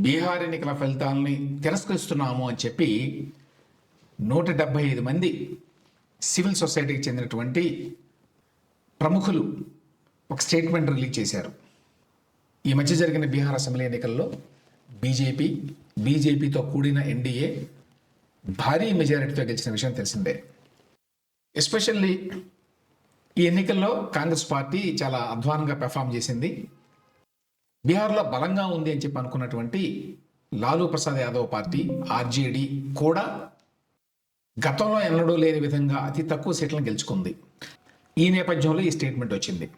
బీహార్ ఎన్నికల ఫలితాలని తిరస్కరిస్తున్నాము అని చెప్పి నూట డెబ్బై ఐదు మంది సివిల్ సొసైటీకి చెందినటువంటి ప్రముఖులు ఒక స్టేట్మెంట్ రిలీజ్ చేశారు. ఈ మధ్య జరిగిన బీహార్ అసెంబ్లీ ఎన్నికల్లో బీజేపీ బీజేపీతో కూడిన ఎన్డీఏ భారీ మెజారిటీతో గెలిచిన విషయం తెలిసిందే. ఎస్పెషల్లీ ఈ ఎన్నికల్లో కాంగ్రెస్ పార్టీ చాలా అధ్వానంగా పెర్ఫామ్ చేసింది. బీహార్లో బలంగా ఉంది అని చెప్పి అనుకున్నటువంటి లాలూ ప్రసాద్ యాదవ్ పార్టీ ఆర్జేడీ కూడా గతంలో ఎన్నడూ లేని విధంగా అతి తక్కువ సీట్లను గెలుచుకుంది. ఈ నేపథ్యంలో ఈ స్టేట్మెంట్ వచ్చింది.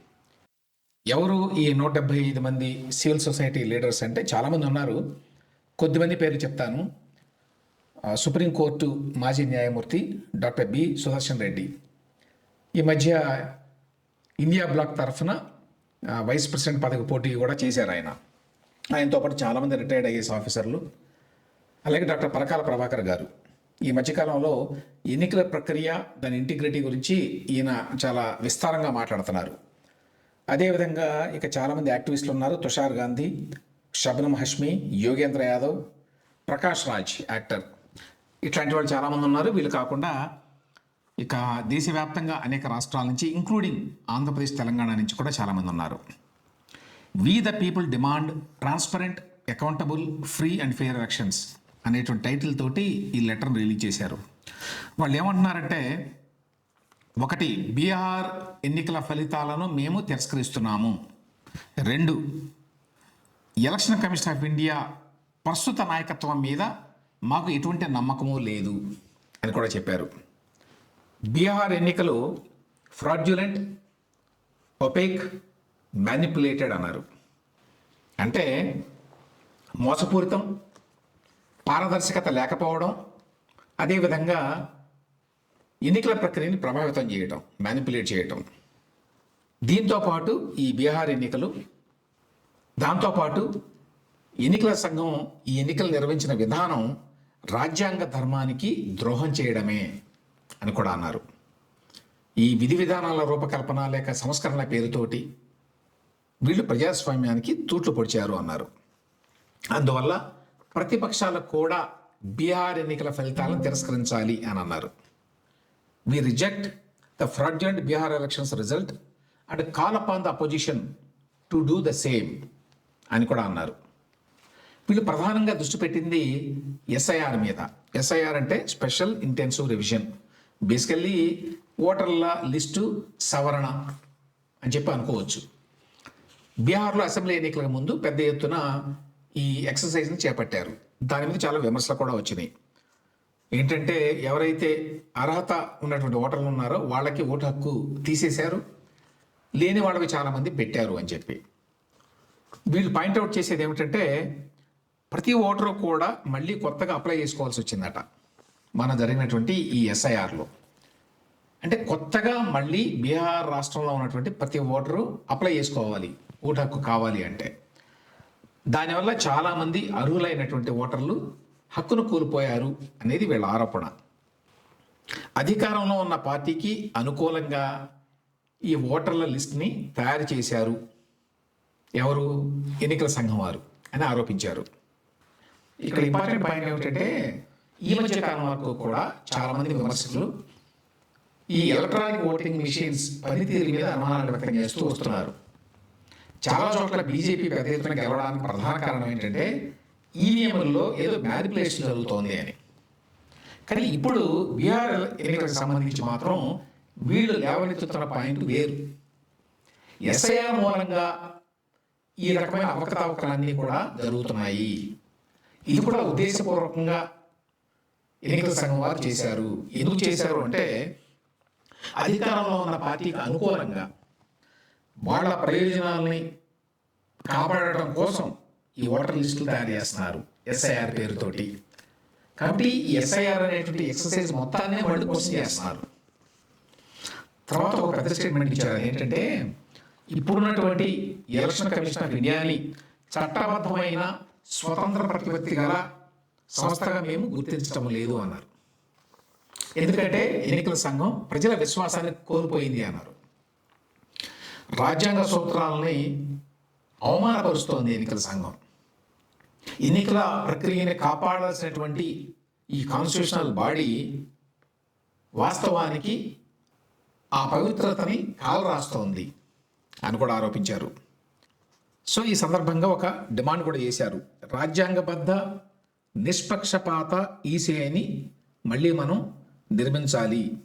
ఎవరు ఈ నూట డెబ్బై ఐదు మంది సివిల్ సొసైటీ లీడర్స్ అంటే చాలామంది ఉన్నారు. కొద్దిమంది పేరు చెప్తాను. సుప్రీంకోర్టు మాజీ న్యాయమూర్తి డాక్టర్ బి సుదర్శన్ రెడ్డి. ఈ మధ్య ఇండియా బ్లాక్ తరఫున వైస్ ప్రెసిడెంట్ పదవి పోటీ కూడా చేశారు ఆయన. ఆయనతో పాటు చాలామంది రిటైర్డ్ ఐఏఎస్ ఆఫీసర్లు అలాగే డాక్టర్ పరకాల ప్రభాకర్ గారు. ఈ మధ్యకాలంలో ఎన్నికల ప్రక్రియ దాని ఇంటిగ్రిటీ గురించి ఈయన చాలా విస్తారంగా మాట్లాడుతున్నారు. అదేవిధంగా ఇక చాలామంది యాక్టివిస్టులు ఉన్నారు. తుషార్ గాంధీ శబనం హష్మి యోగేంద్ర యాదవ్ ప్రకాష్ రాజ్ యాక్టర్. ఇట్లాంటి వాళ్ళు చాలామంది ఉన్నారు. వీళ్ళు కాకుండా ఇక దేశవ్యాప్తంగా అనేక రాష్ట్రాల నుంచి ఇంక్లూడింగ్ ఆంధ్రప్రదేశ్ తెలంగాణ నుంచి కూడా చాలామంది ఉన్నారు. We the people demand transparent accountable free and fair elections అనేటువంటి టైటిల్ తోటి ఈ లెటర్ని రిలీజ్ చేశారు. వాళ్ళు ఏమంటున్నారంటే ఒకటి బీహార్ ఎన్నికల ఫలితాలను మేము తిరస్కరిస్తున్నాము. రెండు ఎలక్షన్ కమిషన్ ఆఫ్ ఇండియా ప్రస్తుత నాయకత్వం మీద మాకు ఎటువంటి నమ్మకము లేదు అని కూడా చెప్పారు. బీహార్ ఎన్నికలు ఫ్రాడ్యులెంట్ ఒపేక్ మ్యానిపులేటెడ్ అన్నారు. అంటే మోసపూరితం పారదర్శకత లేకపోవడం అదేవిధంగా ఎన్నికల ప్రక్రియని ప్రభావితం చేయటం మ్యానిపులేట్ చేయటం. దీంతోపాటు ఈ బీహార్ ఎన్నికలు దాంతోపాటు ఎన్నికల సంఘం ఈ ఎన్నికలు నిర్వహించిన విధానం రాజ్యాంగ ధర్మానికి ద్రోహం చేయడమే. అని కూడా అన్నారు. ఈ విధి విధానాల రూపకల్పన లేక సంస్కరణల పేరుతోటి వీళ్ళు ప్రజాస్వామ్యానికి తూట్లు పొడిచారు అన్నారు. అందువల్ల ప్రతిపక్షాలకు కూడా బీహార్ ఎన్నికల ఫలితాలను తిరస్కరించాలి అని అన్నారు. We reject the fraudulent Bihar elections result and call upon the opposition to do the same అని కూడా అన్నారు. వీళ్ళు ప్రధానంగా దృష్టి పెట్టింది ఎస్ఐఆర్ మీద. ఎస్ఐఆర్ అంటే స్పెషల్ ఇంటెన్సివ్ రివిజన్ బేసికల్లీ ఓటర్ల లిస్టు సవరణ అని చెప్పి అనుకోవచ్చు. బీహార్లో అసెంబ్లీ ఎన్నికలకు ముందు పెద్ద ఎత్తున ఈ ఎక్సర్సైజ్ని చేపట్టారు. దాని మీద చాలా విమర్శలు కూడా వచ్చినాయి. ఏంటంటే ఎవరైతే అర్హత ఉన్నటువంటి ఓటర్లు ఉన్నారో వాళ్ళకి ఓటు హక్కు తీసేశారు. లేని వాళ్ళవి చాలామంది పెట్టారు అని చెప్పి. వీళ్ళు పాయింట్అవుట్ చేసేది ఏమిటంటే ప్రతి ఓటరు కూడా మళ్ళీ కొత్తగా అప్లై చేసుకోవాల్సి వచ్చిందట. మన జరిగినటువంటి ఈ ఎస్ఐఆర్లో అంటే కొత్తగా మళ్ళీ బీహార్ రాష్ట్రంలో ఉన్నటువంటి ప్రతి ఓటరు అప్లై చేసుకోవాలి. ఓటు హక్కు కావాలి అంటే. దానివల్ల చాలామంది అర్హులైనటువంటి ఓటర్లు హక్కును కోల్పోయారు అనేది వీళ్ళ ఆరోపణ. అధికారంలో ఉన్న పార్టీకి అనుకూలంగా ఈ ఓటర్ల లిస్ట్ని తయారు చేశారు. ఎవరు? ఎన్నికల సంఘం వారు అని ఆరోపించారు. ఇక్కడ ఇంపార్టెంట్ పాయింట్ ఏమిటంటే ఈ మధ్య కాలం వరకు కూడా చాలామంది విమర్శకులు ఈ ఎలక్ట్రానిక్ ఓటింగ్ మిషన్స్ పనితీరు మీద అనుమానాలు వ్యక్తం చేస్తూ వస్తున్నారు. చాలా చోట్ల బీజేపీ పెద్ద ఎత్తున గెలవడానికి ప్రధాన కారణం ఏంటంటే ఈవీఎంలలో ఏదో మ్యానిపులేషన్ జరుగుతోంది అని. కానీ ఇప్పుడు బీహార్ ఎన్నికలకు సంబంధించి మాత్రం వీళ్ళు లేవనెత్తుతున్న పాయింట్ వేరు. ఎస్ఐఆర్ మూలంగా ఈ రకమైన అవకతవకలన్నీ కూడా జరుగుతున్నాయి. ఇది కూడా ఉద్దేశపూర్వకంగా ఎన్నికల సంఘం వారు చేశారు. ఎందుకు చేశారు అంటే అధికారంలో ఉన్న పార్టీకి అనుకూలంగా వాళ్ళ ప్రయోజనాల్ని కాపాడటం కోసం ఈ ఓటర్ లిస్టులు తయారు చేస్తున్నారు ఎస్ఐఆర్ పేరుతోటి. కాబట్టి ఈ ఎస్ఐఆర్ అనేటువంటి ఎక్సర్సైజ్ మొత్తాన్ని వాళ్ళు క్వశ్చన్ చేస్తున్నారు. తర్వాత ఒక పెద్ద స్టేట్మెంట్ ఇచ్చారు. ఏంటంటే ఇప్పుడున్నటువంటి ఎలక్షన్ కమిషన్ ఆఫ్ ఇండియాని చట్టబద్ధమైన స్వతంత్ర ప్రతిపత్తి గల సంస్థగా మేము గుర్తించడం లేదు అన్నారు. ఎందుకంటే ఎన్నికల సంఘం ప్రజల విశ్వాసాన్ని కోల్పోయింది అన్నారు. రాజ్యాంగ సూత్రాలని అవమానపరుస్తోంది ఎన్నికల సంఘం. ఎన్నికల ప్రక్రియని కాపాడాల్సినటువంటి ఈ కాన్స్టిట్యూషనల్ బాడీ వాస్తవానికి ఆ పవిత్రతని కాలరాస్తోంది అని కూడా ఆరోపించారు. సో ఈ సందర్భంగా ఒక డిమాండ్ కూడా చేశారు. రాజ్యాంగబద్ధ నిష్పక్షపాత ఈసీఐని మళ్ళీ మనం నిర్మించాలి.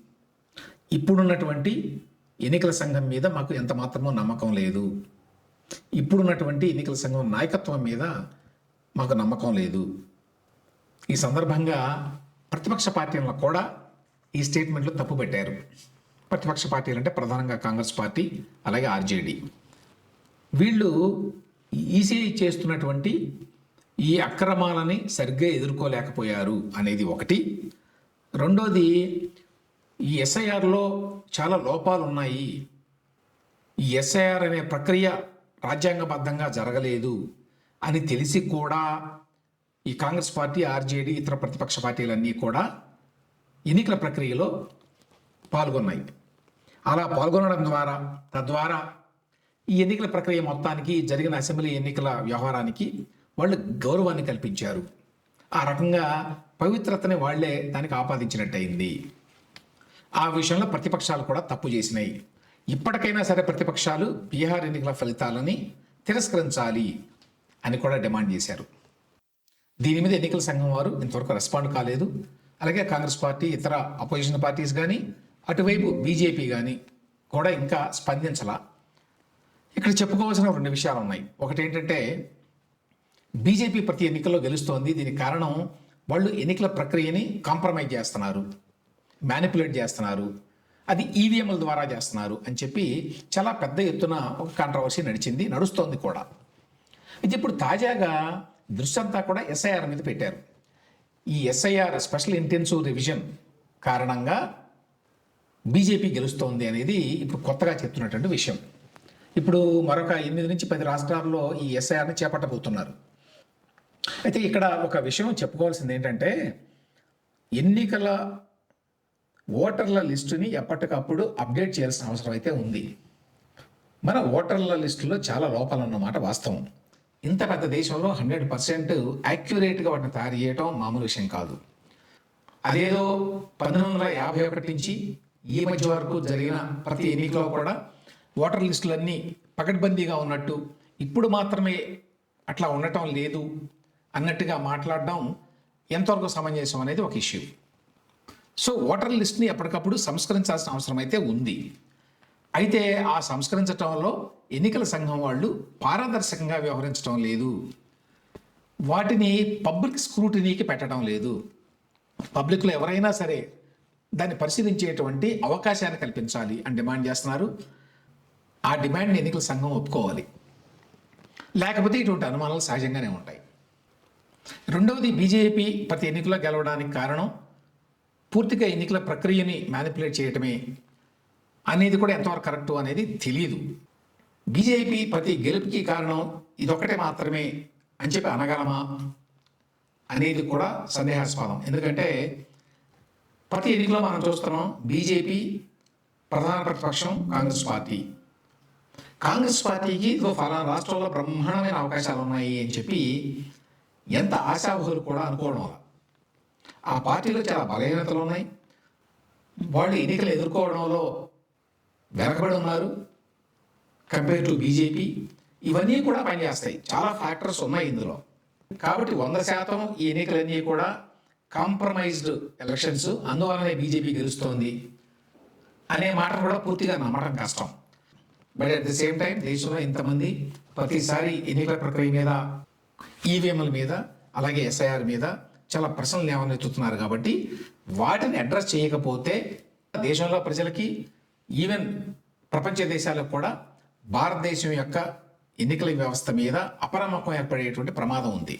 ఇప్పుడున్నటువంటి ఎన్నికల సంఘం మీద మాకు ఎంత మాత్రమో నమ్మకం లేదు. ఇప్పుడున్నటువంటి ఎన్నికల సంఘం నాయకత్వం మీద మాకు నమ్మకం లేదు. ఈ సందర్భంగా ప్రతిపక్ష పార్టీలను కూడా ఈ స్టేట్మెంట్లో తప్పు పెట్టారు. ప్రతిపక్ష పార్టీలు అంటే ప్రధానంగా కాంగ్రెస్ పార్టీ అలాగే ఆర్జేడీ. వీళ్ళు ఈసీఐ చేస్తున్నటువంటి ఈ అక్రమాలని సరిగ్గా ఎదుర్కోలేకపోయారు అనేది ఒకటి. రెండోది ఈ ఎస్ఐఆర్లో చాలా లోపాలు ఉన్నాయి ఈ ఎస్ఐఆర్ అనే ప్రక్రియ రాజ్యాంగబద్ధంగా జరగలేదు అని తెలిసి కూడా ఈ కాంగ్రెస్ పార్టీ ఆర్జేడీ ఇతర ప్రతిపక్ష పార్టీలన్నీ కూడా ఎన్నికల ప్రక్రియలో పాల్గొన్నాయి. అలా పాల్గొనడం ద్వారా తద్వారా ఈ ఎన్నికల ప్రక్రియ మొత్తానికి జరిగిన అసెంబ్లీ ఎన్నికల వ్యవహారానికి వాళ్ళు గౌరవాన్ని కల్పించారు. ఆ రకంగా పవిత్రతని వాళ్ళే దానికి ఆపాదించినట్టయింది. ఆ విషయంలో ప్రతిపక్షాలు కూడా తప్పు చేసినాయి. ఇప్పటికైనా సరే ప్రతిపక్షాలు బీహార్ ఎన్నికల ఫలితాలని తిరస్కరించాలి అని కూడా డిమాండ్ చేశారు. దీని మీద ఎన్నికల సంఘం వారు ఇంతవరకు రెస్పాండ్ కాలేదు. అలాగే కాంగ్రెస్ పార్టీ ఇతర అపోజిషన్ పార్టీస్ కానీ అటువైపు బీజేపీ కానీ కూడా ఇంకా స్పందించలా. ఇక్కడ చెప్పుకోవాల్సిన రెండు విషయాలు ఉన్నాయి ఒకటి ఏంటంటే బీజేపీ ప్రతి ఎన్నికల్లో గెలుస్తోంది. దీనికి కారణం వాళ్ళు ఎన్నికల ప్రక్రియని కాంప్రమైజ్ చేస్తున్నారు. మ్యానిపులేట్ చేస్తున్నారు. అది ఈవీఎంల ద్వారా చేస్తున్నారు అని చెప్పి చాలా పెద్ద ఎత్తున ఒక కాంట్రవర్సీ నడిచింది నడుస్తోంది కూడా. ఇది ఇప్పుడు తాజాగా దృశ్యంతా కూడా ఎస్ఐఆర్ మీద పెట్టారు. ఈ ఎస్ఐఆర్ స్పెషల్ ఇంటెన్సివ్ రివిజన్ కారణంగా బీజేపీ గెలుస్తోంది అనేది ఇప్పుడు కొత్తగా చెప్తున్నటువంటి విషయం. ఇప్పుడు మరొక ఎనిమిది నుంచి పది రాష్ట్రాల్లో ఈ ఎస్ఐఆర్ని చేపట్టబోతున్నారు. అయితే ఇక్కడ ఒక విషయం చెప్పుకోవాల్సింది ఏంటంటే ఎన్నికల ఓటర్ల లిస్టుని ఎప్పటికప్పుడు అప్డేట్ చేయాల్సిన అవసరం అయితే ఉంది. మన ఓటర్ల లిస్టులో చాలా లోపాలు అన్నమాట వాస్తవం. ఇంత పెద్ద దేశంలో హండ్రెడ్ పర్సెంట్ యాక్యురేట్గా వాటిని తయారు చేయటం మామూలు విషయం కాదు. అదేదో పంతొమ్మిది వందల యాభై ఒకటి నుంచి ఈ మధ్య వరకు జరిగిన ప్రతి ఎన్నికలో కూడా ఓటర్ లిస్టులన్నీ పకడ్బందీగా ఉన్నట్టు ఇప్పుడు మాత్రమే అట్లా ఉండటం లేదు. అన్నట్టుగా మాట్లాడడం ఎంతవరకు సమంజసం అనేది ఒక ఇష్యూ. సో ఓటర్ లిస్ట్ని ఎప్పటికప్పుడు సంస్కరించాల్సిన అవసరం అయితే ఉంది. అయితే ఆ సంస్కరించడంలో ఎన్నికల సంఘం వాళ్ళు పారదర్శకంగా వ్యవహరించడం లేదు. వాటిని పబ్లిక్ స్క్రూటినీకి పెట్టడం లేదు. పబ్లిక్లో ఎవరైనా సరే దాన్ని పరిశీలించేటువంటి అవకాశాన్ని కల్పించాలి అని డిమాండ్ చేస్తున్నారు. ఆ డిమాండ్ని ఎన్నికల సంఘం ఒప్పుకోవాలి. లేకపోతే ఇటువంటి అనుమానాలు సహజంగానే ఉంటాయి. రెండవది బీజేపీ ప్రతి ఎన్నికల్లో గెలవడానికి కారణం పూర్తిగా ఎన్నికల ప్రక్రియని మ్యానిపులేట్ చేయటమే అనేది కూడా ఎంతవరకు కరెక్టు అనేది తెలియదు బీజేపీ ప్రతి గెలుపుకి కారణం ఇదొక్కటే మాత్రమే అని చెప్పి అనగలమా అనేది కూడా సందేహాస్పదం. ఎందుకంటే ప్రతి ఎన్నికలో మనం చూస్తున్నాం బీజేపీ ప్రధాన ప్రతిపక్షం కాంగ్రెస్ పార్టీ. కాంగ్రెస్ పార్టీకి ఇదో ఫలానా రాష్ట్రంలో బ్రహ్మాండమైన అవకాశాలు ఉన్నాయి అని చెప్పి ఎంత ఆశావహులు కూడా అనుకోవడం వల్ల ఆ పార్టీలో చాలా బలహీనతలు ఉన్నాయి. వాళ్ళు ఎన్నికలు ఎదుర్కోవడంలో వెనకబడి ఉన్నారు. కంపేర్ టు బీజేపీ ఇవన్నీ కూడా పనిచేస్తాయి. చాలా ఫ్యాక్టర్స్ ఉన్నాయి ఇందులో. కాబట్టి వంద శాతం ఈ ఎన్నికలన్నీ కూడా కాంప్రమైజ్డ్ ఎలక్షన్స్ అందువలనే బీజేపీ గెలుస్తోంది అనే మాట కూడా పూర్తిగా నమ్మడం కష్టం. But at the same time దేశంలో ఇంతమంది ప్రతిసారి ఎన్నికల ప్రక్రియ మీద ఈవీఎంల మీద అలాగే ఎస్ఐఆర్ మీద చాలా ప్రశ్నలు లేవనెత్తుతున్నారు కాబట్టి వాటిని అడ్రస్ చేయకపోతే దేశంలో ప్రజలకి ఈవెన్ ప్రపంచ దేశాలకు కూడా భారతదేశం యొక్క ఎన్నికల వ్యవస్థ మీద అపనమ్మకం ఏర్పడేటువంటి ప్రమాదం ఉంది.